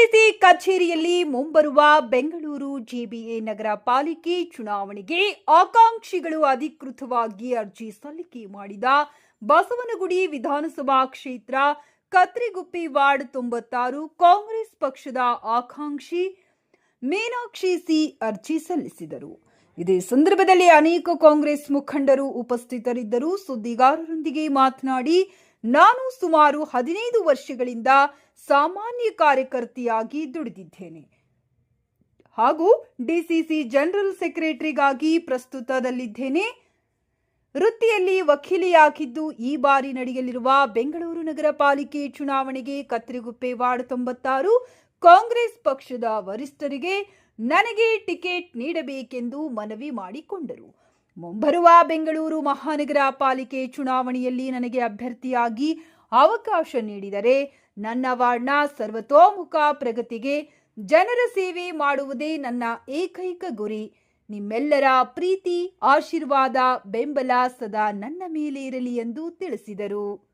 DCC ಕಚೇರಿಯಲ್ಲಿ ಮುಂಬರುವ Bengaluru JBA ನಗರ ಪಾಲಿಕೆ ಚುನಾವಣೆಗೆ ಆಕಾಂಕ್ಷಿಗಳು ಅಧಿಕೃತವಾಗಿ ಅರ್ಜಿ ಸಲ್ಲಿಕೆ ಮಾಡಿದ ಬಸವನಗುಡಿ ವಿಧಾನಸಭಾ ಕ್ಷೇತ್ರ, ಕತ್ರಿಗುಪ್ಪಿ ವಾರ್ಡ್ ತೊಂಬತ್ತಾರು, ಕಾಂಗ್ರೆಸ್ ಪಕ್ಷದ ಆಕಾಂಕ್ಷಿ ಮೀನಾಕ್ಷಿ ಸಿ ಅರ್ಜಿ ಸಲ್ಲಿಸಿದರು. ಇದೇ ಸಂದರ್ಭದಲ್ಲಿ ಅನೇಕ ಕಾಂಗ್ರೆಸ್ ಮುಖಂಡರು ಉಪಸ್ಥಿತರಿದ್ದರು. ಸುದ್ದಿಗಾರರೊಂದಿಗೆ ಮಾತನಾಡಿ ನಾನು ಸುಮಾರು ಹದಿನೈದು ವರ್ಷಗಳಿಂದ ಸಾಮಾನ್ಯ ಕಾರ್ಯಕರ್ತೆಯಾಗಿ ದುಡಿದಿದ್ದೇನೆ. ಹಾಗೂ ಡಿಸಿಸಿ ಜನರಲ್ ಸೆಕ್ರೆಟರಿಗಾಗಿ ಪ್ರಸ್ತುತದಲ್ಲಿದ್ದೇನೆ. ವೃತ್ತಿಯಲ್ಲಿ ವಕೀಲಿಯಾಗಿದ್ದು ಈ ಬಾರಿ ನಡೆಯಲಿರುವ ಬೆಂಗಳೂರು ನಗರ ಪಾಲಿಕೆ ಚುನಾವಣೆಗೆ ಕತ್ರಿಗುಪ್ಪೆ ವಾರ್ಡ್ ತೊಂಬತ್ತಾರು, ಕಾಂಗ್ರೆಸ್ ಪಕ್ಷದ ವರಿಷ್ಠರಿಗೆ ನನಗೆ ಟಿಕೆಟ್ ನೀಡಬೇಕೆಂದು ಮನವಿ ಮಾಡಿಕೊಂಡರು. ಮುಂಬರುವ ಬೆಂಗಳೂರು ಮಹಾನಗರ ಪಾಲಿಕೆ ಚುನಾವಣೆಯಲ್ಲಿ ನನಗೆ ಅಭ್ಯರ್ಥಿಯಾಗಿ ಅವಕಾಶ ನೀಡಿದರೆ ನನ್ನ ವಾರ್ಡ್ನ ಸರ್ವತೋಮುಖ ಪ್ರಗತಿಗೆ ಜನರ ಸೇವೆ ಮಾಡುವುದೇ ನನ್ನ ಏಕೈಕ ಗುರಿ. ನಿಮ್ಮೆಲ್ಲರ ಪ್ರೀತಿ, ಆಶೀರ್ವಾದ, ಬೆಂಬಲ ಸದಾ ನನ್ನ ಮೇಲೆ ಇರಲಿ ಎಂದು ತಿಳಿಸಿದರು.